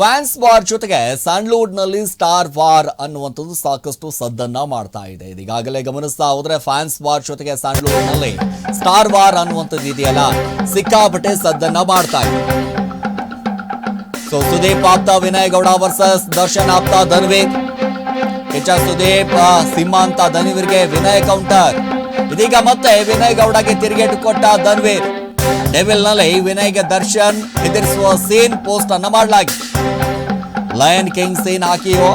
Fans war ಜೊತೆಗೆ ಸ್ಯಾಂಡ್ಲ್ವುಡ್ನಲ್ಲಿ star war ಅನ್ನುವಂಥದ್ದು ಸಾಕಷ್ಟು ಸದ್ದನ್ನ ಮಾಡ್ತಾ ಇದೆ. ಇದೀಗಾಗಲೇ ಗಮನಿಸ್ತಾ ಹೋದ್ರೆ ಫ್ಯಾನ್ಸ್ ವಾರ್ ಜೊತೆಗೆ ಸ್ಯಾಂಡ್ಲ್ವುಡ್ನಲ್ಲಿ ಸ್ಟಾರ್ ವಾರ್ ಅನ್ನುವಂಥದ್ದು ಇದೆಯಲ್ಲ, ಸಿಕ್ಕಾಪಟ್ಟೆ ಸದ್ದನ್ನ ಮಾಡ್ತಾ ಇದೆ. ಸೊ ಸುದೀಪ್ ಆಪ್ತ ವಿನಯ್ ಗೌಡ ವರ್ಸಸ್ ದರ್ಶನ್ ಆಪ್ತ ಧನ್ವೀರ್ ಎಚ್ ಸುದೀಪ್ ಸಿಂಹ ಅಂತ ಧನ್ವೀರ್ಗೆ ವಿನಯ್ ಕೌಂಟರ್ ಇದೀಗ ಮತ್ತೆ ವಿನಯ್ ಗೌಡಗೆ ತಿರುಗೇಟು ಕೊಟ್ಟ ಧನ್ವೀರ್. ಡೆವಿಲ್ನಲ್ಲಿ ವಿನಯ್ಗೆ ದರ್ಶನ್ ಎದುರಿಸುವ ಸೀನ್ ಪೋಸ್ಟ್ ಅನ್ನ ಮಾಡಲಾಗಿದೆ. ಲಯನ್ ಕಿಂಗ್ ಸೀನ್ ಹಾಕಿಯೋ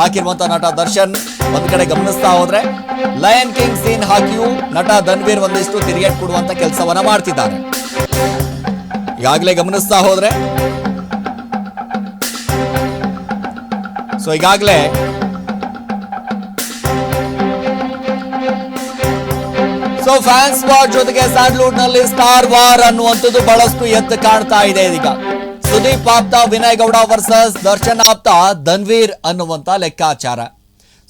ಹಾಕಿರುವಂತ ನಟ ದರ್ಶನ್ ಒಂದ್ ಕಡೆ ಗಮನಿಸ್ತಾ ಹೋದ್ರೆ, ಲಯನ್ ಕಿಂಗ್ ಸೀನ್ ಹಾಕಿಯೂ ನಟ ಧನ್ವೀರ್ ಒಂದಿಷ್ಟು ತಿರುಗೇಟ್ ಕೊಡುವಂತ ಕೆಲಸವನ್ನ ಮಾಡ್ತಿದ್ದಾರೆ. ಈಗಾಗಲೇ ಗಮನಿಸ್ತಾ ಹೋದ್ರೆ, ಸೊ ಈಗಾಗಲೇ ಸೊ ಫ್ಯಾನ್ಸ್ ಬಾಟ್ ಜೊತೆಗೆ ಸ್ಯಾಂಡ್ಲ್ವುಡ್ನಲ್ಲಿ ಸ್ಟಾರ್ ವಾರ್ ಅನ್ನುವಂಥದ್ದು ಬಹಳಷ್ಟು ಎದ್ದು ಕಾಣ್ತಾ ಇದೆ ಇದೀಗ. ಸುದೀಪ್ ಆಪ್ತ ವಿನಯ್ ಗೌಡ ವರ್ಸಸ್ ದರ್ಶನ್ ಆಪ್ತ, ಧನ್ವೀರ್ ಅನ್ನುವಂತ ಲೆಕ್ಕಾಚಾರ.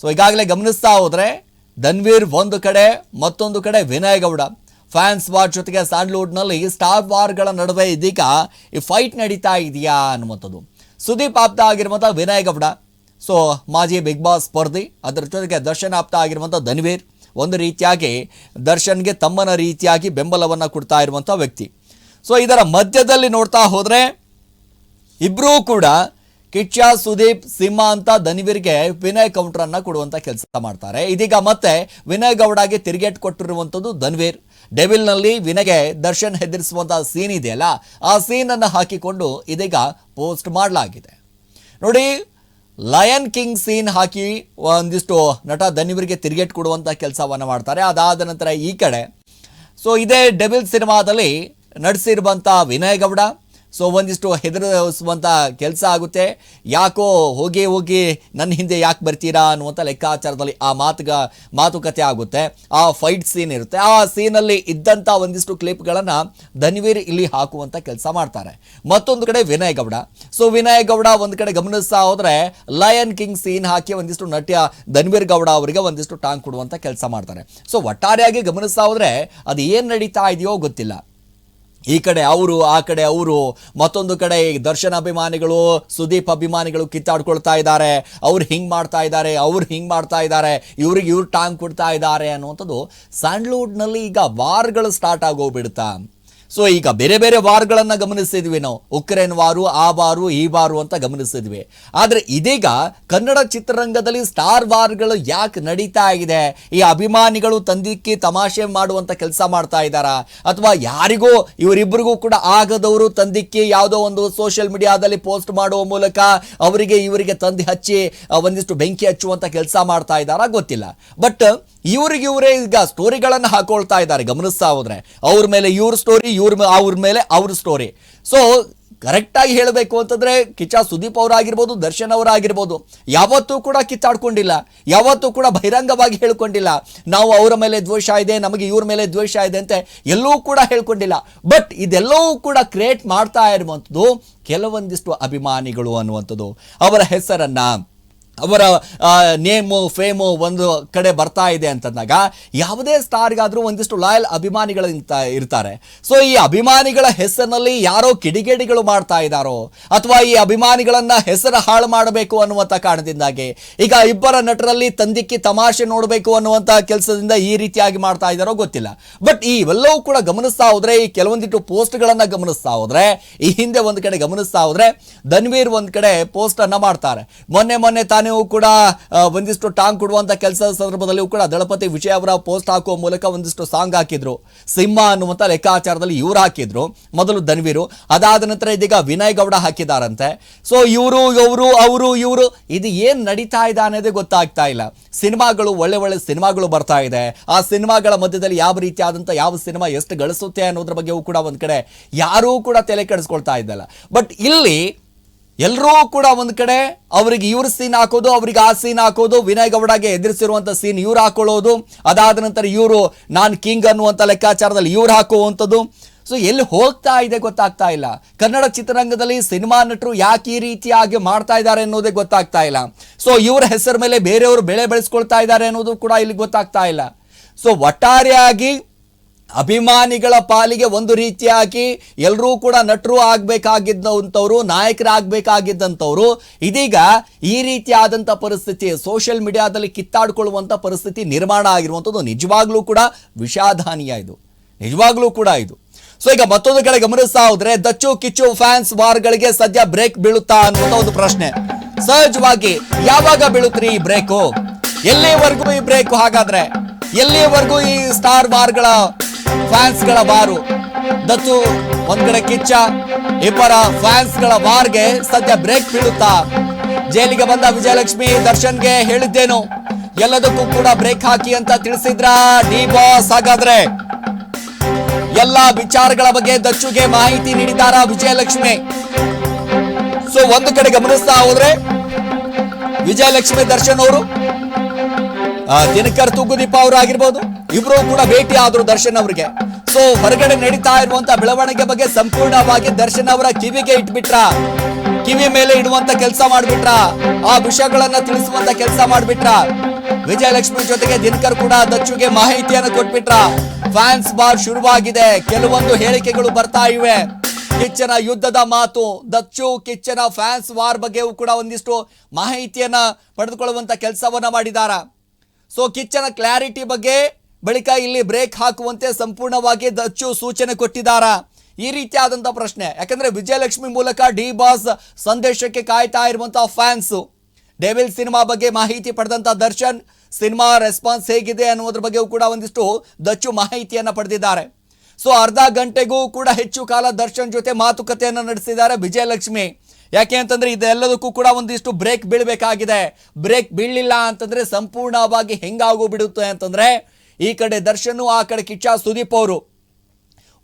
ಸೊ ಈಗಾಗಲೇ ಗಮನಿಸ್ತಾ ಹೋದ್ರೆ, ಧನ್ವೀರ್ ಒಂದು ಕಡೆ, ಮತ್ತೊಂದು ಕಡೆ ವಿನಯ್ ಗೌಡ ಫ್ಯಾನ್ಸ್ ವಾರ್ ಜೊತೆಗೆ ಸ್ಯಾಂಡ್ಲ್ವುಡ್ನಲ್ಲಿ ಸ್ಟಾರ್ ವಾರ್ಗಳ ನಡುವೆ ಇದೀಗ ಈ ಫೈಟ್ ನಡೀತಾ ಇದೆಯಾ ಅನ್ನುವಂಥದ್ದು. ಸುದೀಪ್ ಆಪ್ತ ಆಗಿರುವಂಥ ವಿನಯ್ ಗೌಡ ಸೊ ಮಾಜಿ ಬಿಗ್ ಬಾಸ್ ಸ್ಪರ್ಧಿ, ಅದರ ಜೊತೆಗೆ ದರ್ಶನ್ ಆಪ್ತ ಆಗಿರುವಂಥ ಧನ್ವೀರ್, ಒಂದು ರೀತಿಯಾಗಿ ದರ್ಶನ್ಗೆ ತಮ್ಮನ ರೀತಿಯಾಗಿ ಬೆಂಬಲವನ್ನು ಕೊಡ್ತಾ ಇರುವಂಥ ವ್ಯಕ್ತಿ. ಸೊ ಇದರ ಮಧ್ಯದಲ್ಲಿ ನೋಡ್ತಾ ಹೋದರೆ ಇಬ್ಬರೂ ಕೂಡ ಕಿಚ್ಚ, ಸುದೀಪ್, ಸಿಂಹ ಅಂತ ಧನಿವೀರ್ಗೆ ವಿನಯ್ ಕೌಂಟರನ್ನ ಕೊಡುವಂತ ಕೆಲಸ ಮಾಡ್ತಾರೆ. ಇದೀಗ ಮತ್ತೆ ವಿನಯ್ ಗೌಡಗೆ ತಿರುಗೇಟ್ ಕೊಟ್ಟಿರುವಂಥದ್ದು ಧನ್ವೀರ್. ಡೆವಿಲ್ನಲ್ಲಿ ವಿನಯ್ಗೆ ದರ್ಶನ್ ಹೆದರಿಸುವಂತಹ ಸೀನ್ ಇದೆಯಲ್ಲ, ಆ ಸೀನ್ ಅನ್ನು ಹಾಕಿಕೊಂಡು ಇದೀಗ ಪೋಸ್ಟ್ ಮಾಡಲಾಗಿದೆ. ನೋಡಿ ಲಯನ್ ಕಿಂಗ್ ಸೀನ್ ಹಾಕಿ ಒಂದಿಷ್ಟು ನಟ ಧನ್ವೀರ್ಗೆ ತಿರುಗೇಟ್ ಕೊಡುವಂತ ಕೆಲಸವನ್ನ ಮಾಡ್ತಾರೆ. ಅದಾದ ನಂತರ ಈ ಕಡೆ. ಸೊ ಇದೇ ಡೆವಿಲ್ ಸಿನಿಮಾದಲ್ಲಿ ನಡೆಸಿರುವಂಥ ವಿನಯ್ ಗೌಡ ಸೊ ಒಂದಿಷ್ಟು ಹೆದರಿಸುವಂಥ ಕೆಲಸ ಆಗುತ್ತೆ. ಯಾಕೋ ಹೋಗಿ ಹೋಗಿ ನನ್ನ ಹಿಂದೆ ಯಾಕೆ ಬರ್ತೀರಾ ಅನ್ನುವಂಥ ಲೆಕ್ಕಾಚಾರದಲ್ಲಿ ಆ ಮಾತುಗ, ಮಾತುಕತೆ ಆಗುತ್ತೆ. ಆ ಫೈಟ್ ಸೀನ್ ಇರುತ್ತೆ. ಆ ಸೀನಲ್ಲಿ ಇದ್ದಂಥ ಒಂದಿಷ್ಟು ಕ್ಲಿಪ್ಗಳನ್ನು ಧನ್ವೀರ್ ಇಲ್ಲಿ ಹಾಕುವಂಥ ಕೆಲಸ ಮಾಡ್ತಾರೆ. ಮತ್ತೊಂದು ಕಡೆ ವಿನಯ್ ಗೌಡ. ಸೊ ವಿನಯ್ ಗೌಡ ಒಂದು ಕಡೆ ಗಮನಿಸ್ತಾ ಹೋದರೆ ಲಯನ್ ಕಿಂಗ್ ಸೀನ್ ಹಾಕಿ ಒಂದಿಷ್ಟು ನಟ್ಯ ಧನ್ವೀರ್ ಗೌಡ ಅವರಿಗೆ ಒಂದಿಷ್ಟು ಟಾಂಗ್ ಕೊಡುವಂಥ ಕೆಲಸ ಮಾಡ್ತಾರೆ. ಸೊ ಒಟ್ಟಾರೆಯಾಗಿ ಗಮನಿಸ್ತಾ ಹೋದರೆ ಅದು ಏನು ನಡೀತಾ ಇದೆಯೋ ಗೊತ್ತಿಲ್ಲ. ಈ ಕಡೆ ಅವರು, ಆ ಕಡೆ ಅವರು, ಮತ್ತೊಂದು ಕಡೆ ದರ್ಶನ ಅಭಿಮಾನಿಗಳು, ಸುದೀಪ್ ಅಭಿಮಾನಿಗಳು ಕಿತ್ತಾಡ್ಕೊಳ್ತಾ ಇದ್ದಾರೆ. ಅವ್ರು ಹಿಂಗೆ ಮಾಡ್ತಾ ಇದ್ದಾರೆ, ಅವ್ರು ಹಿಂಗೆ ಮಾಡ್ತಾ ಇದ್ದಾರೆ, ಇವ್ರಿಗೆ ಇವ್ರು ಟಾಂಗ್ ಕೊಡ್ತಾ ಇದ್ದಾರೆ ಅನ್ನುವಂಥದ್ದು ಸ್ಯಾಂಡ್ಲ್ವುಡ್ನಲ್ಲಿ ಈಗ ವಾರ್ಗಳು ಸ್ಟಾರ್ಟ್ ಆಗೋಗ್ಬಿಡ್ತಾ ಸೊ ಈಗ ಬೇರೆ ಬೇರೆ ವಾರ್ಗಳನ್ನು ಗಮನಿಸ್ತಿದ್ವಿ ನಾವು. ಉಕ್ರೇನ್ ವಾರು, ಆ ವಾರು, ಈ ವಾರು ಅಂತ ಗಮನಿಸಿದ್ವಿ. ಆದರೆ ಇದೀಗ ಕನ್ನಡ ಚಿತ್ರರಂಗದಲ್ಲಿ ಸ್ಟಾರ್ ವಾರ್ಗಳು ಯಾಕೆ ನಡೀತಾ ಇದೆ? ಈ ಅಭಿಮಾನಿಗಳು ತಂದಿಕ್ಕಿ ತಮಾಷೆ ಮಾಡುವಂಥ ಕೆಲಸ ಮಾಡ್ತಾ ಇದ್ದಾರಾ? ಅಥವಾ ಯಾರಿಗೂ ಇವರಿಬ್ಬರಿಗೂ ಕೂಡ ಆಗದವರು ತಂದಿಕ್ಕಿ ಯಾವುದೋ ಒಂದು ಸೋಷಿಯಲ್ ಮೀಡಿಯಾದಲ್ಲಿ ಪೋಸ್ಟ್ ಮಾಡುವ ಮೂಲಕ ಅವರಿಗೆ, ಇವರಿಗೆ ತಂದು ಹಚ್ಚಿ ಒಂದಿಷ್ಟು ಬೆಂಕಿ ಹಚ್ಚುವಂಥ ಕೆಲಸ ಮಾಡ್ತಾ ಇದ್ದಾರಾ? ಗೊತ್ತಿಲ್ಲ. ಬಟ್ ಇವ್ರಿಗೆ ಇವರೇ ಈಗ ಸ್ಟೋರಿಗಳನ್ನು ಹಾಕೊಳ್ತಾ ಇದ್ದಾರೆ, ಗಮನಿಸ್ತಾ ಹೋದ್ರೆ. ಅವ್ರ ಮೇಲೆ ಇವ್ರ ಸ್ಟೋರಿ ಇವ್ರ ಅವ್ರ ಮೇಲೆ ಅವ್ರ ಸ್ಟೋರಿ ಸೊ ಕರೆಕ್ಟಾಗಿ ಹೇಳಬೇಕು ಅಂತಂದರೆ ಕಿಚ್ಚ ಸುದೀಪ್ ಅವರಾಗಿರ್ಬೋದು, ದರ್ಶನ್ ಅವರಾಗಿರ್ಬೋದು. ಯಾವತ್ತೂ ಕೂಡ ಕಿತ್ತಾಡ್ಕೊಂಡಿಲ್ಲ. ಯಾವತ್ತೂ ಕೂಡ ಬಹಿರಂಗವಾಗಿ ಹೇಳ್ಕೊಂಡಿಲ್ಲ. ನಾವು ಅವರ ಮೇಲೆ ದ್ವೇಷ ಇದೆ, ನಮಗೆ ಇವ್ರ ಮೇಲೆ ದ್ವೇಷ ಇದೆ ಅಂತ ಎಲ್ಲೂ ಕೂಡ ಹೇಳ್ಕೊಂಡಿಲ್ಲ. ಬಟ್ ಇದೆಲ್ಲವೂ ಕೂಡ ಕ್ರಿಯೇಟ್ ಮಾಡ್ತಾ ಇರುವಂಥದ್ದು ಕೆಲವೊಂದಿಷ್ಟು ಅಭಿಮಾನಿಗಳು ಅನ್ನುವಂಥದ್ದು. ಅವರ ಹೆಸರನ್ನ ಅವರ ನೇಮು, ಫೇಮು ಒಂದು ಕಡೆ ಬರ್ತಾ ಇದೆ ಅಂತಂದಾಗ ಯಾವುದೇ ಸ್ಟಾರ್ಗಾದರೂ ಒಂದಿಷ್ಟು ಲಾಯಲ್ ಅಭಿಮಾನಿಗಳು ಇರ್ತಾರೆ. ಸೊ ಈ ಅಭಿಮಾನಿಗಳ ಹೆಸರಿನಲ್ಲಿ ಯಾರೋ ಕಿಡಿಗೇಡಿಗಳು ಮಾಡ್ತಾ ಇದ್ದಾರೋ, ಅಥವಾ ಈ ಅಭಿಮಾನಿಗಳನ್ನ ಹೆಸರು ಹಾಳು ಮಾಡಬೇಕು ಅನ್ನುವಂಥ ಕಾರಣದಿಂದಾಗಿ, ಈಗ ಇಬ್ಬರ ನಟರಲ್ಲಿ ತಂದಿಕ್ಕಿ ತಮಾಷೆ ನೋಡಬೇಕು ಅನ್ನುವಂಥ ಕೆಲಸದಿಂದ ಈ ರೀತಿಯಾಗಿ ಮಾಡ್ತಾ ಇದ್ದಾರೋ ಗೊತ್ತಿಲ್ಲ. ಬಟ್ ಈ ಇವೆಲ್ಲವೂ ಕೂಡ ಗಮನಿಸ್ತಾ ಹೋದ್ರೆ, ಈ ಕೆಲವೊಂದಿಟ್ಟು ಪೋಸ್ಟ್ಗಳನ್ನು ಗಮನಿಸ್ತಾ ಹೋದ್ರೆ, ಈ ಹಿಂದೆ ಒಂದು ಕಡೆ ಗಮನಿಸ್ತಾ ಹೋದ್ರೆ, ಧನ್ವೀರ್ ಒಂದು ಕಡೆ ಪೋಸ್ಟ್ ಅನ್ನ ಮಾಡ್ತಾರೆ. ಮೊನ್ನೆ ಮೊನ್ನೆ ತಾನೇ ಕೂಡ ಒಂದಿಷ್ಟು ಟಾಂಗ್ ಕೊಡುವಂತ ಕೆಲಸದ ಸಂದರ್ಭದಲ್ಲಿಯೂ ಕೂಡ ದಳಪತಿ ವಿಜಯ್ ಅವರ ಪೋಸ್ಟ್ ಹಾಕುವ ಮೂಲಕ ಒಂದಿಷ್ಟು ಸಾಂಗ್ ಹಾಕಿದ್ರು. ಸಿಂಹ ಅನ್ನುವಂಥ ಲೆಕ್ಕಾಚಾರದಲ್ಲಿ ಇವರು ಹಾಕಿದ್ರು. ಮೊದಲು ಧನ್ವೀರು, ಅದಾದ ನಂತರ ಇದೀಗ ವಿನಯ್ ಗೌಡ ಹಾಕಿದಾರಂತೆ. ಸೊ ಇವರು ಇವರು, ಅವರು, ಇವರು, ಇದು ಏನು ನಡೀತಾ ಇದೆ ಅನ್ನೋದೇ ಗೊತ್ತಾಗ್ತಾ ಇಲ್ಲ. ಸಿನಿಮಾಗಳು ಒಳ್ಳೆ ಒಳ್ಳೆ ಸಿನಿಮಾಗಳು ಬರ್ತಾ ಇದೆ. ಆ ಸಿನಿಮಾಗಳ ಮಧ್ಯದಲ್ಲಿ ಯಾವ ರೀತಿಯಾದಂಥ ಯಾವ ಸಿನಿಮಾ ಎಷ್ಟು ಗಳಿಸುತ್ತೆ ಅನ್ನೋದ್ರ ಬಗ್ಗೆಯೂ ಕೂಡ ಒಂದು ಕಡೆ ಯಾರೂ ಕೂಡ ತಲೆ ಕೆಡಿಸ್ಕೊಳ್ತಾ ಇದ್ದಲ್ಲ. ಬಟ್ ಇಲ್ಲಿ ಎಲ್ಲರೂ ಕೂಡ ಒಂದು ಕಡೆ ಅವರಿಗೆ ಇವ್ರ ಸೀನ್ ಹಾಕೋದು, ಅವ್ರಿಗೆ ಆ ಸೀನ್ ಹಾಕೋದು, ವಿನಯ್ ಗೌಡಗೆ ಎದುರಿಸಿರುವಂತ ಸೀನ್ ಇವ್ರು ಹಾಕೊಳ್ಳೋದು. ಅದಾದ ನಂತರ ಇವರು ನಾನು ಕಿಂಗ್ ಅನ್ನುವಂತ ಲೆಕ್ಕಾಚಾರದಲ್ಲಿ ಇವ್ರು ಹಾಕುವಂಥದ್ದು. ಸೊ ಎಲ್ಲಿ ಹೋಗ್ತಾ ಇದೆ ಗೊತ್ತಾಗ್ತಾ ಇಲ್ಲ. ಕನ್ನಡ ಚಿತ್ರರಂಗದಲ್ಲಿ ಸಿನಿಮಾ ನಟರು ಯಾಕೆ ಈ ರೀತಿಯಾಗಿ ಮಾಡ್ತಾ ಇದ್ದಾರೆ ಅನ್ನೋದೇ ಗೊತ್ತಾಗ್ತಾ ಇಲ್ಲ. ಸೊ ಇವರ ಹೆಸರ ಮೇಲೆ ಬೇರೆಯವರು ಬೆಳೆ ಬೆಳೆಸ್ಕೊಳ್ತಾ ಇದ್ದಾರೆ ಅನ್ನೋದು ಕೂಡ ಇಲ್ಲಿ ಗೊತ್ತಾಗ್ತಾ ಇಲ್ಲ. ಸೊ ಒಟ್ಟಾರೆಯಾಗಿ ಅಭಿಮಾನಿಗಳ ಪಾಲಿಗೆ ಒಂದು ರೀತಿಯಾಗಿ ಎಲ್ಲರೂ ಕೂಡ ನಟರು ಆಗಬೇಕಾಗಿದ್ದಂಥವ್ರು, ನಾಯಕರಾಗಬೇಕಾಗಿದ್ದಂಥವ್ರು. ಇದೀಗ ಈ ರೀತಿಯಾದಂಥ ಪರಿಸ್ಥಿತಿ ಸೋಷಿಯಲ್ ಮೀಡಿಯಾದಲ್ಲಿ ಕಿತ್ತಾಡ್ಕೊಳ್ಳುವಂಥ ಪರಿಸ್ಥಿತಿ ನಿರ್ಮಾಣ ಆಗಿರುವಂಥದ್ದು ನಿಜವಾಗ್ಲೂ ಕೂಡ ವಿಷಾದಾನೀಯ ಇದು. ನಿಜವಾಗ್ಲೂ ಕೂಡ ಇದು. ಸೊ ಈಗ ಮತ್ತೊಂದು ಕಡೆ ಗಮನಿಸ್ತಾ ಹೋದ್ರೆ ದಚ್ಚು ಕಿಚ್ಚು ಫ್ಯಾನ್ಸ್ ವಾರ್ಗಳಿಗೆ ಸದ್ಯ ಬ್ರೇಕ್ ಬೀಳುತ್ತಾ ಅನ್ನುವಂಥ ಒಂದು ಪ್ರಶ್ನೆ. ಸಹಜವಾಗಿ ಯಾವಾಗ ಬೀಳುತ್ತೀರಿ ಈ ಬ್ರೇಕು? ಎಲ್ಲಿವರೆಗೂ ಈ ಬ್ರೇಕು? ಹಾಗಾದ್ರೆ ಎಲ್ಲಿವರೆಗೂ ಈ ಸ್ಟಾರ್ ವಾರ್ಗಳ ಫ್ಯಾನ್ಸ್ಗಳ ಬಾರು. ದತ್ತು ಒಂದ್ ಕಡೆ ಕಿಚ್ಚ, ಇಬ್ಬರ ಫ್ಯಾನ್ಸ್ಗಳ ವಾರ್ಗೆ ಸದ್ಯ ಬ್ರೇಕ್ ಬೀಳುತ್ತಾ. ಜೈಲಿಗೆ ಬಂದ ವಿಜಯಲಕ್ಷ್ಮಿ ದರ್ಶನ್ಗೆ ಹೇಳಿದ್ದೇನು, ಎಲ್ಲದಕ್ಕೂ ಕೂಡ ಬ್ರೇಕ್ ಹಾಕಿ ಅಂತ ತಿಳಿಸಿದ್ರ ಡಿ ಬಾಸ್? ಹಾಗಾದ್ರೆ ಎಲ್ಲ ವಿಚಾರಗಳ ಬಗ್ಗೆ ದಚ್ಚುಗೆ ಮಾಹಿತಿ ನೀಡಿದಾರ ವಿಜಯಲಕ್ಷ್ಮಿ? ಸೊ, ಒಂದು ಕಡೆ ಗಮನಿಸ್ತಾ ಹೋದ್ರೆ ವಿಜಯಲಕ್ಷ್ಮಿ ದರ್ಶನ್ ಅವರು ದಿನಕರ್ ತುಗುದೀಪ ಅವರು ಆಗಿರ್ಬೋದು ಇಬ್ರು ಕೂಡ ಭೇಟಿ ಆದ್ರು ದರ್ಶನ್ ಅವರಿಗೆ. ಸೊ ಹೊರಗಡೆ ನಡೀತಾ ಇರುವಂತ ಬೆಳವಣಿಗೆ ಬಗ್ಗೆ ಸಂಪೂರ್ಣವಾಗಿ ದರ್ಶನ್ ಅವರ ಕಿವಿಗೆ ಇಟ್ಬಿಟ್ರ. ಕಿವಿ ಮೇಲೆ ಇಡುವಂತ ಕೆಲಸ ಮಾಡ್ಬಿಟ್ರ. ಆ ವಿಷಯಗಳನ್ನ ತಿಳಿಸುವಂತ ಕೆಲಸ ಮಾಡ್ಬಿಟ್ರ. ವಿಜಯಲಕ್ಷ್ಮಿ ಜೊತೆಗೆ ದಿನಕರ್ ಕೂಡ ದಚ್ಚುಗೆ ಮಾಹಿತಿಯನ್ನು ಕೊಟ್ಬಿಟ್ರ. ಫ್ಯಾನ್ಸ್ ಬಾರ್ ಶುರುವಾಗಿದೆ. ಕೆಲವೊಂದು ಹೇಳಿಕೆಗಳು ಬರ್ತಾ ಇವೆ. ಕಿಚ್ಚನ ಯುದ್ಧದ ಮಾತು, ದಚ್ಚು, ಕಿಚ್ಚನ ಫ್ಯಾನ್ಸ್ ವಾರ್ ಬಗ್ಗೆಯೂ ಕೂಡ ಒಂದಿಷ್ಟು ಮಾಹಿತಿಯನ್ನ ಪಡೆದುಕೊಳ್ಳುವಂತ ಕೆಲಸವನ್ನ ಮಾಡಿದಾರ. ಸೊ ಕಿಚ್ಚನ ಕ್ಲಾರಿಟಿ ಬಗ್ಗೆ ಬಳಿಕ ಇಲ್ಲಿ ಬ್ರೇಕ್ ಹಾಕುವಂತೆ ಸಂಪೂರ್ಣವಾಗಿ ದಚ್ಚು ಸೂಚನೆ ಕೊಟ್ಟಿದ್ದಾರ? ಈ ರೀತಿಯಾದಂಥ ಪ್ರಶ್ನೆ. ಯಾಕಂದ್ರೆ ವಿಜಯಲಕ್ಷ್ಮಿ ಮೂಲಕ ಡಿ ಬಾಸ್ ಸಂದೇಶಕ್ಕೆ ಕಾಯ್ತಾ ಇರುವಂತಹ ಫ್ಯಾನ್ಸ್ ಡೇವಿಲ್ ಸಿನಿಮಾ ಬಗ್ಗೆ ಮಾಹಿತಿ ಪಡೆದಂತ ದರ್ಶನ್ ಸಿನಿಮಾ ರೆಸ್ಪಾನ್ಸ್ ಹೇಗಿದೆ ಅನ್ನೋದ್ರ ಬಗ್ಗೆಯೂ ಕೂಡ ಒಂದಿಷ್ಟು ದಚ್ಚು ಮಾಹಿತಿಯನ್ನ ಪಡೆದಿದ್ದಾರೆ. ಸೊ ಅರ್ಧ ಗಂಟೆಗೂ ಕೂಡ ಹೆಚ್ಚು ಕಾಲ ದರ್ಶನ್ ಜೊತೆ ಮಾತುಕತೆಯನ್ನು ನಡೆಸಿದ್ದಾರೆ ವಿಜಯಲಕ್ಷ್ಮಿ. ಯಾಕೆ ಅಂತಂದ್ರೆ ಇದೆಲ್ಲದಕ್ಕೂ ಕೂಡ ಒಂದಿಷ್ಟು ಬ್ರೇಕ್ ಬೀಳಬೇಕಾಗಿದೆ. ಬ್ರೇಕ್ ಬೀಳಲಿಲ್ಲ ಅಂತಂದ್ರೆ ಸಂಪೂರ್ಣವಾಗಿ ಹೆಂಗಾಗೋ ಬಿಡುತ್ತೆ ಅಂತಂದ್ರೆ ಈ ಕಡೆ ದರ್ಶನ್, ಆ ಕಡೆ ಕಿಚ್ಚ, ಸುದೀಪ್ ಅವರು.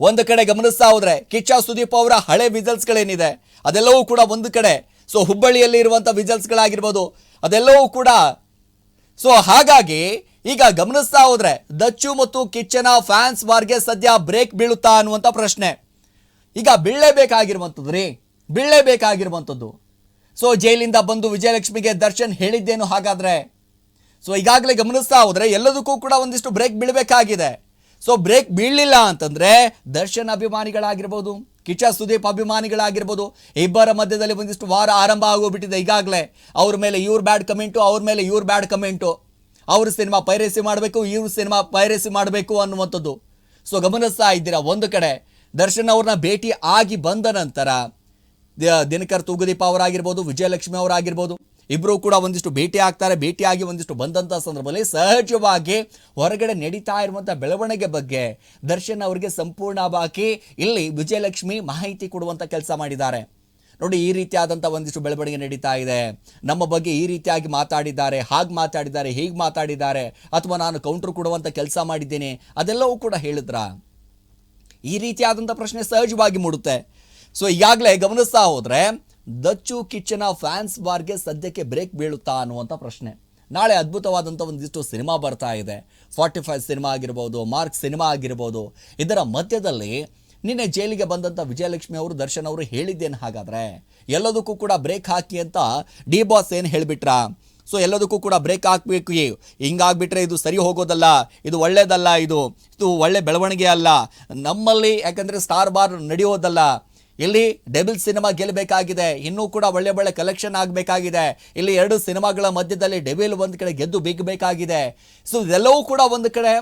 ಒಂದು ಕಡೆ ಗಮನಿಸ್ತಾ ಹೋದ್ರೆ ಕಿಚ್ಚ, ಸುದೀಪ್ ಅವರ ಹಳೆ ವಿಜಲ್ಸ್ಗಳೇನಿದೆ ಅದೆಲ್ಲವೂ ಕೂಡ ಒಂದು ಕಡೆ. ಸೊ ಹುಬ್ಬಳ್ಳಿಯಲ್ಲಿ ಇರುವಂತ ವಿಜಲ್ಸ್ಗಳಾಗಿರ್ಬೋದು ಅದೆಲ್ಲವೂ ಕೂಡ. ಸೊ ಹಾಗಾಗಿ ಈಗ ಗಮನಿಸ್ತಾ ಹೋದ್ರೆ ದಚ್ಚು ಮತ್ತು ಕಿಚ್ಚನ ಫ್ಯಾನ್ಸ್ ವಾರ್ಗೆ ಸದ್ಯ ಬ್ರೇಕ್ ಬೀಳುತ್ತಾ ಅನ್ನುವಂಥ ಪ್ರಶ್ನೆ. ಈಗ ಬೀಳಲೇಬೇಕಾಗಿರುವಂಥದ್ದು ಬೀಳಲೇಬೇಕಾಗಿರುವಂಥದ್ದು. ಸೊ ಜೈಲಿಂದ ಬಂದು ವಿಜಯಲಕ್ಷ್ಮಿಗೆ ದರ್ಶನ್ ಹೇಳಿದ್ದೇನು ಹಾಗಾದರೆ? ಸೊ ಈಗಾಗಲೇ ಗಮನಿಸ್ತಾ ಹೋದರೆ ಎಲ್ಲದಕ್ಕೂ ಕೂಡ ಒಂದಿಷ್ಟು ಬ್ರೇಕ್ ಬೀಳಬೇಕಾಗಿದೆ. ಸೊ ಬ್ರೇಕ್ ಬೀಳಲಿಲ್ಲ ಅಂತಂದರೆ ದರ್ಶನ್ ಅಭಿಮಾನಿಗಳಾಗಿರ್ಬೋದು ಕಿಚ ಸುದೀಪ್ ಅಭಿಮಾನಿಗಳಾಗಿರ್ಬೋದು, ಇಬ್ಬರ ಮಧ್ಯದಲ್ಲಿ ಒಂದಿಷ್ಟು ವಾರ ಆರಂಭ ಆಗೋಗ್ಬಿಟ್ಟಿದೆ ಈಗಾಗಲೇ. ಅವ್ರ ಮೇಲೆ ಇವ್ರ ಬ್ಯಾಡ್ ಕಮೆಂಟು ಅವ್ರ ಮೇಲೆ ಇವ್ರ ಬ್ಯಾಡ್ ಕಮೆಂಟು ಅವ್ರ ಸಿನಿಮಾ ಪೈರೇಸಿ ಮಾಡಬೇಕು, ಇವ್ರ ಸಿನಿಮಾ ಪೈರೇಸಿ ಮಾಡಬೇಕು ಅನ್ನುವಂಥದ್ದು. ಸೊ ಗಮನಿಸ್ತಾ ಇದ್ದೀರಾ ಒಂದು ಕಡೆ. ದರ್ಶನ್ ಅವ್ರನ್ನ ಭೇಟಿ ಆಗಿ ಬಂದ ನಂತರ ದಿನಕರ್ ತೂಗುದೀಪ ಅವರಾಗಿರ್ಬೋದು, ವಿಜಯಲಕ್ಷ್ಮಿ ಅವರಾಗಿರ್ಬೋದು ಇಬ್ಬರು ಕೂಡ ಒಂದಿಷ್ಟು ಭೇಟಿ ಆಗ್ತಾರೆ, ಭೇಟಿಯಾಗಿ ಒಂದಿಷ್ಟು ಬಂದಂಥ ಸಂದರ್ಭದಲ್ಲಿ ಸಹಜವಾಗಿ ಹೊರಗಡೆ ನಡೀತಾ ಇರುವಂಥ ಬೆಳವಣಿಗೆ ಬಗ್ಗೆ ದರ್ಶನ್ ಅವರಿಗೆ ಸಂಪೂರ್ಣವಾಗಿ ಇಲ್ಲಿ ವಿಜಯಲಕ್ಷ್ಮಿ ಮಾಹಿತಿ ಕೊಡುವಂಥ ಕೆಲಸ ಮಾಡಿದ್ದಾರೆ. ನೋಡಿ, ಈ ರೀತಿಯಾದಂಥ ಒಂದಿಷ್ಟು ಬೆಳವಣಿಗೆ ನಡೀತಾ ಇದೆ. ನಮ್ಮ ಬಗ್ಗೆ ಈ ರೀತಿಯಾಗಿ ಮಾತಾಡಿದ್ದಾರೆ, ಹಾಗೆ ಮಾತಾಡಿದ್ದಾರೆ, ಹೀಗೆ ಮಾತಾಡಿದ್ದಾರೆ, ಅಥವಾ ನಾನು ಕೌಂಟ್ರ್ ಕೊಡುವಂಥ ಕೆಲಸ ಮಾಡಿದ್ದೇನೆ, ಅದೆಲ್ಲವೂ ಕೂಡ ಹೇಳಿದ್ರ? ಈ ರೀತಿಯಾದಂಥ ಪ್ರಶ್ನೆ ಸಹಜವಾಗಿ ಮೂಡುತ್ತೆ. ಸೊ ಈಗಾಗಲೇ ಗಮನಿಸ್ತಾ ಹೋದರೆ ದಚ್ಚು ಕಿಚ್ಚನ ಫ್ಯಾನ್ಸ್ ಬಾರ್ಗೆ ಸದ್ಯಕ್ಕೆ ಬ್ರೇಕ್ ಬೀಳುತ್ತಾ ಅನ್ನುವಂಥ ಪ್ರಶ್ನೆ. ನಾಳೆ ಅದ್ಭುತವಾದಂಥ ಒಂದಿಷ್ಟು ಸಿನಿಮಾ ಬರ್ತಾ ಇದೆ. ಫಾರ್ಟಿ ಫೈವ್ ಸಿನಿಮಾ ಆಗಿರ್ಬೋದು, ಮಾರ್ಕ್ ಸಿನಿಮಾ ಆಗಿರ್ಬೋದು. ಇದರ ಮಧ್ಯದಲ್ಲಿ ನಿನ್ನೆ ಜೈಲಿಗೆ ಬಂದಂಥ ವಿಜಯಲಕ್ಷ್ಮಿ ಅವರು, ದರ್ಶನ್ ಅವರು ಹೇಳಿದ್ದೇನು ಹಾಗಾದರೆ, ಎಲ್ಲದಕ್ಕೂ ಕೂಡ ಬ್ರೇಕ್ ಹಾಕಿ ಅಂತ ಡಿ ಬಾಸ್ ಏನು ಹೇಳಿಬಿಟ್ರ? ಸೊ ಎಲ್ಲದಕ್ಕೂ ಕೂಡ ಬ್ರೇಕ್ ಹಾಕಬೇಕು. ಹಿಂಗಾಗ್ಬಿಟ್ರೆ ಇದು ಸರಿ ಹೋಗೋದಲ್ಲ, ಇದು ಒಳ್ಳೇದಲ್ಲ, ಇದು ಇದು ಒಳ್ಳೆ ಬೆಳವಣಿಗೆ ಅಲ್ಲ. ನಮ್ಮಲ್ಲಿ ಯಾಕಂದರೆ ಸ್ಟಾರ್ ಬಾರ್ ನಡೆಯೋದಲ್ಲ. ಇಲ್ಲಿ ಡೆಬಿಲ್ ಸಿನಿಮಾ ಗೆಲ್ಲಬೇಕಾಗಿದೆ. ಇನ್ನೂ ಕೂಡ ಒಳ್ಳೆ ಒಳ್ಳೆ ಕಲೆಕ್ಷನ್ ಆಗಬೇಕಾಗಿದೆ. ಇಲ್ಲಿ ಎರಡು ಸಿನಿಮಾಗಳ ಮಧ್ಯದಲ್ಲಿ ಡೆಬಿಲ್ ಒಂದು ಕಡೆ ಗೆದ್ದು ಬಿಗ್ಬೇಕಾಗಿದೆ. ಸೊ ಇದೆಲ್ಲವೂ ಕೂಡ ಒಂದು ಕಡೆ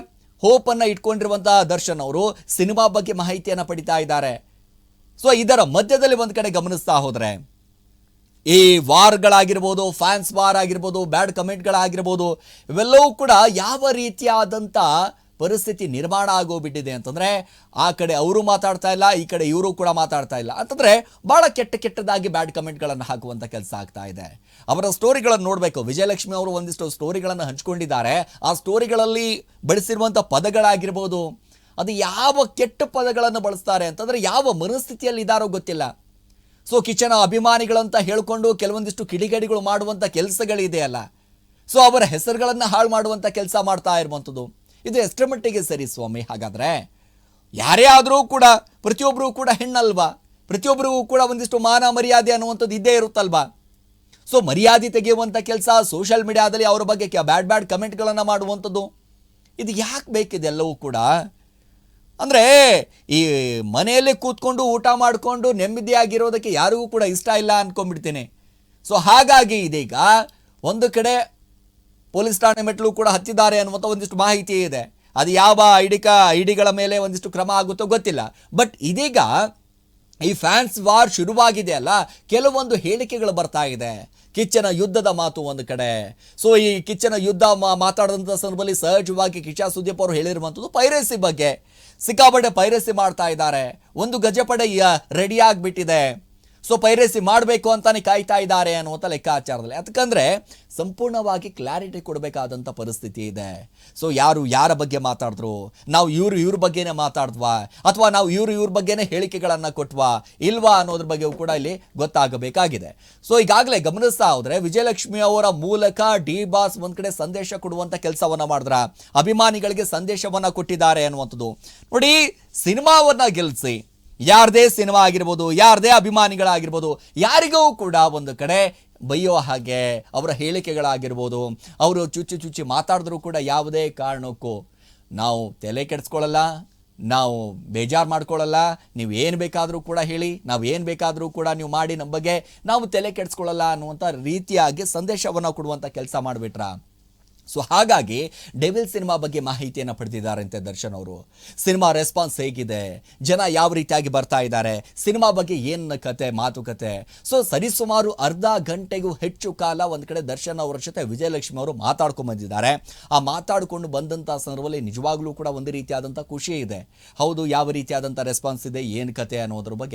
ಹೋಪನ್ನು ಇಟ್ಕೊಂಡಿರುವಂತಹ ದರ್ಶನ್ ಅವರು ಸಿನಿಮಾ ಬಗ್ಗೆ ಮಾಹಿತಿಯನ್ನು ಪಡಿತಾ ಇದ್ದಾರೆ. ಸೊ ಇದರ ಮಧ್ಯದಲ್ಲಿ ಒಂದು ಕಡೆ ಗಮನಿಸ್ತಾ ಹೋದರೆ, ಈ ವಾರ್ಗಳಾಗಿರ್ಬೋದು ಫ್ಯಾನ್ಸ್ ವಾರ್ ಆಗಿರ್ಬೋದು ಬ್ಯಾಡ್ ಕಮೆಂಟ್ಗಳಾಗಿರ್ಬೋದು ಇವೆಲ್ಲವೂ ಕೂಡ ಯಾವ ರೀತಿಯಾದಂಥ ಪರಿಸ್ಥಿತಿ ನಿರ್ಮಾಣ ಆಗೋಗ್ಬಿಟ್ಟಿದೆ ಅಂತಂದರೆ ಆ ಕಡೆ ಅವರು ಮಾತಾಡ್ತಾ ಇಲ್ಲ, ಈ ಕಡೆ ಇವರು ಕೂಡ ಮಾತಾಡ್ತಾ ಇಲ್ಲ. ಅಂತಂದರೆ ಭಾಳ ಕೆಟ್ಟ ಕೆಟ್ಟದಾಗಿ ಬ್ಯಾಡ್ ಕಮೆಂಟ್ಗಳನ್ನು ಹಾಕುವಂಥ ಕೆಲಸ ಆಗ್ತಾ ಇದೆ. ಅವರ ಸ್ಟೋರಿಗಳನ್ನು ನೋಡಬೇಕು. ವಿಜಯಲಕ್ಷ್ಮಿ ಅವರು ಒಂದಿಷ್ಟು ಸ್ಟೋರಿಗಳನ್ನು ಹಂಚ್ಕೊಂಡಿದ್ದಾರೆ. ಆ ಸ್ಟೋರಿಗಳಲ್ಲಿ ಬಳಸಿರುವಂಥ ಪದಗಳಾಗಿರ್ಬೋದು, ಅದು ಯಾವ ಕೆಟ್ಟ ಪದಗಳನ್ನು ಬಳಸ್ತಾರೆ ಅಂತಂದರೆ ಯಾವ ಮನಸ್ಥಿತಿಯಲ್ಲಿ ಇದ್ದಾರೋ ಗೊತ್ತಿಲ್ಲ. ಸೊ, ಕಿಚನ ಅಭಿಮಾನಿಗಳಂತ ಹೇಳಿಕೊಂಡು ಕೆಲವೊಂದಿಷ್ಟು ಕಿಡಿಗೇಡಿಗಳು ಮಾಡುವಂಥ ಕೆಲಸಗಳಿದೆಯಲ್ಲ. ಸೊ, ಅವರ ಹೆಸರುಗಳನ್ನು ಹಾಳು ಮಾಡುವಂಥ ಕೆಲಸ ಮಾಡ್ತಾ ಇರುವಂಥದ್ದು ಇದು ಎಷ್ಟರ ಮಟ್ಟಿಗೆ ಸರಿ ಸ್ವಾಮಿ? ಹಾಗಾದರೆ ಯಾರೇ ಆದರೂ ಕೂಡ ಪ್ರತಿಯೊಬ್ಬರೂ ಕೂಡ ಹೆಣ್ಣಲ್ವಾ? ಪ್ರತಿಯೊಬ್ಬರಿಗೂ ಕೂಡ ಒಂದಿಷ್ಟು ಮಾನ ಮರ್ಯಾದೆ ಅನ್ನುವಂಥದ್ದು ಇದ್ದೇ ಇರುತ್ತಲ್ವಾ? ಸೊ ಮರ್ಯಾದೆ ತೆಗೆಯುವಂಥ ಕೆಲಸ ಸೋಷಿಯಲ್ ಮೀಡಿಯಾದಲ್ಲಿ ಅವರ ಬಗ್ಗೆ ಬ್ಯಾಡ್ ಬ್ಯಾಡ್ ಕಮೆಂಟ್ಗಳನ್ನು ಮಾಡುವಂಥದ್ದು. ಇದು ಯಾಕೆ ಬೇಕಿದೆ ಎಲ್ಲವೂ ಕೂಡ? ಅಂದರೆ ಈ ಮನೆಯಲ್ಲೇ ಕೂತ್ಕೊಂಡು ಊಟ ಮಾಡಿಕೊಂಡು ನೆಮ್ಮದಿಯಾಗಿರೋದಕ್ಕೆ ಯಾರಿಗೂ ಕೂಡ ಇಷ್ಟ ಇಲ್ಲ ಅಂದ್ಕೊಂಡ್ಬಿಡ್ತೀನಿ ಸೊ ಹಾಗಾಗಿ ಇದೀಗ ಒಂದು ಕಡೆ ಪೊಲೀಸ್ ಠಾಣೆ ಮೆಟ್ಟಲು ಕೂಡ ಹತ್ತಿದ್ದಾರೆ ಅನ್ನುವಂಥ ಒಂದಿಷ್ಟು ಮಾಹಿತಿ ಇದೆ. ಅದು ಯಾವ ಐಡಿಕ ಐಡಿಗಳ ಮೇಲೆ ಒಂದಿಷ್ಟು ಕ್ರಮ ಆಗುತ್ತೋ ಗೊತ್ತಿಲ್ಲ. ಬಟ್ ಇದೀಗ ಈ ಫ್ಯಾನ್ಸ್ ವಾರ್ ಶುರುವಾಗಿದೆ ಅಲ್ಲ. ಕೆಲವೊಂದು ಹೇಳಿಕೆಗಳು ಬರ್ತಾ ಇದೆ. ಕಿಚ್ಚನ ಯುದ್ಧದ ಮಾತು ಒಂದು ಕಡೆ. ಸೊ ಈ ಕಿಚ್ಚನ ಯುದ್ಧ ಮಾತಾಡಿದಂಥ ಸಂದರ್ಭದಲ್ಲಿ ಸಹಜವಾಗಿ ಕಿಶಾ ಸುದೀಪ್ ಅವರು ಹೇಳಿರುವಂಥದ್ದು ಪೈರಸಿ ಬಗ್ಗೆ. ಸಿಕ್ಕಾಪಟ್ಟೆ ಪೈರಸಿ ಮಾಡ್ತಾ ಇದ್ದಾರೆ. ಒಂದು ಗಜಪಡೆ ರೆಡಿ ಆಗಿಬಿಟ್ಟಿದೆ. ಸೊ ಪೈರಸಿ ಮಾಡಬೇಕು ಅಂತಾನೆ ಕಾಯ್ತಾ ಇದ್ದಾರೆ ಅನ್ನುವಂಥ ಲೆಕ್ಕಾಚಾರದಲ್ಲಿ. ಯಾಕಂದ್ರೆ ಸಂಪೂರ್ಣವಾಗಿ ಕ್ಲಾರಿಟಿ ಕೊಡಬೇಕಾದಂಥ ಪರಿಸ್ಥಿತಿ ಇದೆ. ಸೊ ಯಾರು ಯಾರ ಬಗ್ಗೆ ಮಾತಾಡಿದ್ರು? ನಾವು ಇವರು ಇವ್ರ ಬಗ್ಗೆನೇ ಮಾತಾಡಿದ್ವಾ? ಅಥವಾ ನಾವು ಇವರು ಇವ್ರ ಬಗ್ಗೆನೇ ಹೇಳಿಕೆಗಳನ್ನು ಕೊಟ್ವಾ? ಇಲ್ವಾ ಅನ್ನೋದ್ರ ಬಗ್ಗೆಯೂ ಕೂಡ ಇಲ್ಲಿ ಗೊತ್ತಾಗಬೇಕಾಗಿದೆ. ಸೊ ಈಗಾಗಲೇ ಗಮನಿಸ್ತಾ ಹೋದರೆ ವಿಜಯಲಕ್ಷ್ಮಿ ಅವರ ಮೂಲಕ ಡಿ ಬಾಸ್ ಒಂದು ಕಡೆ ಸಂದೇಶ ಕೊಡುವಂಥ ಕೆಲಸವನ್ನು ಮಾಡಿದ್ರ? ಅಭಿಮಾನಿಗಳಿಗೆ ಸಂದೇಶವನ್ನು ಕೊಟ್ಟಿದ್ದಾರೆ ಅನ್ನುವಂಥದ್ದು. ನೋಡಿ, ಸಿನಿಮಾವನ್ನು ಗೆಲ್ಲಿಸಿ ಯಾರದೇ ಸಿನಿಮಾ ಆಗಿರ್ಬೋದು, ಯಾರದೇ ಅಭಿಮಾನಿಗಳಾಗಿರ್ಬೋದು, ಯಾರಿಗೂ ಕೂಡ ಒಂದು ಕಡೆ ಬೈಯೋ ಹಾಗೆ ಅವರ ಹೇಳಿಕೆಗಳಾಗಿರ್ಬೋದು, ಅವರು ಚುಚ್ಚಿ ಚುಚ್ಚಿ ಮಾತಾಡಿದ್ರು ಕೂಡ ಯಾವುದೇ ಕಾರಣಕ್ಕೂ ನಾವು ತಲೆ ಕೆಡಿಸ್ಕೊಳ್ಳಲ್ಲ, ನಾವು ಬೇಜಾರು ಮಾಡ್ಕೊಳ್ಳಲ್ಲ, ನೀವು ಏನು ಬೇಕಾದರೂ ಕೂಡ ಹೇಳಿ, ನಾವು ಏನು ಬೇಕಾದರೂ ಕೂಡ ನೀವು ಮಾಡಿ ನಮ್ಮ ಬಗ್ಗೆ ನಾವು ತಲೆ ಕೆಡಿಸ್ಕೊಳ್ಳಲ್ಲ ಅನ್ನುವಂಥ ರೀತಿಯಾಗಿ ಸಂದೇಶವನ್ನು ಕೊಡುವಂಥ ಕೆಲಸ ಮಾಡಿಬಿಟ್ರ? ಸೊ ಹಾಗಾಗಿ ಡೆವಿಲ್ ಸಿನಿಮಾ ಬಗ್ಗೆ ಮಾಹಿತಿಯನ್ನು ಪಡೆದಿದ್ದಾರಂತೆ ದರ್ಶನ್ ಅವರು. ಸಿನಿಮಾ ರೆಸ್ಪಾನ್ಸ್ ಹೇಗಿದೆ? ಜನ ಯಾವ ರೀತಿಯಾಗಿ ಬರ್ತಾ ಇದ್ದಾರೆ? ಸಿನಿಮಾ ಬಗ್ಗೆ ಏನು ಕತೆ ಮಾತುಕತೆ ಸೊ ಸರಿಸುಮಾರು ಅರ್ಧ ಗಂಟೆಗೂ ಹೆಚ್ಚು ಕಾಲ ಒಂದು ಕಡೆ ದರ್ಶನ್ ಅವರ ಜೊತೆ ವಿಜಯಲಕ್ಷ್ಮಿ ಅವರು ಮಾತಾಡ್ಕೊಂಡು ಬಂದಿದ್ದಾರೆ. ಆ ಮಾತಾಡಿಕೊಂಡು ಬಂದಂಥ ಸಂದರ್ಭದಲ್ಲಿ ನಿಜವಾಗ್ಲೂ ಕೂಡ ಒಂದು ರೀತಿಯಾದಂಥ ಖುಷಿ ಇದೆ. ಹೌದು, ಯಾವ ರೀತಿಯಾದಂಥ ರೆಸ್ಪಾನ್ಸ್ ಇದೆ, ಏನು ಕತೆ ಅನ್ನೋದ್ರ ಬಗ್ಗೆ?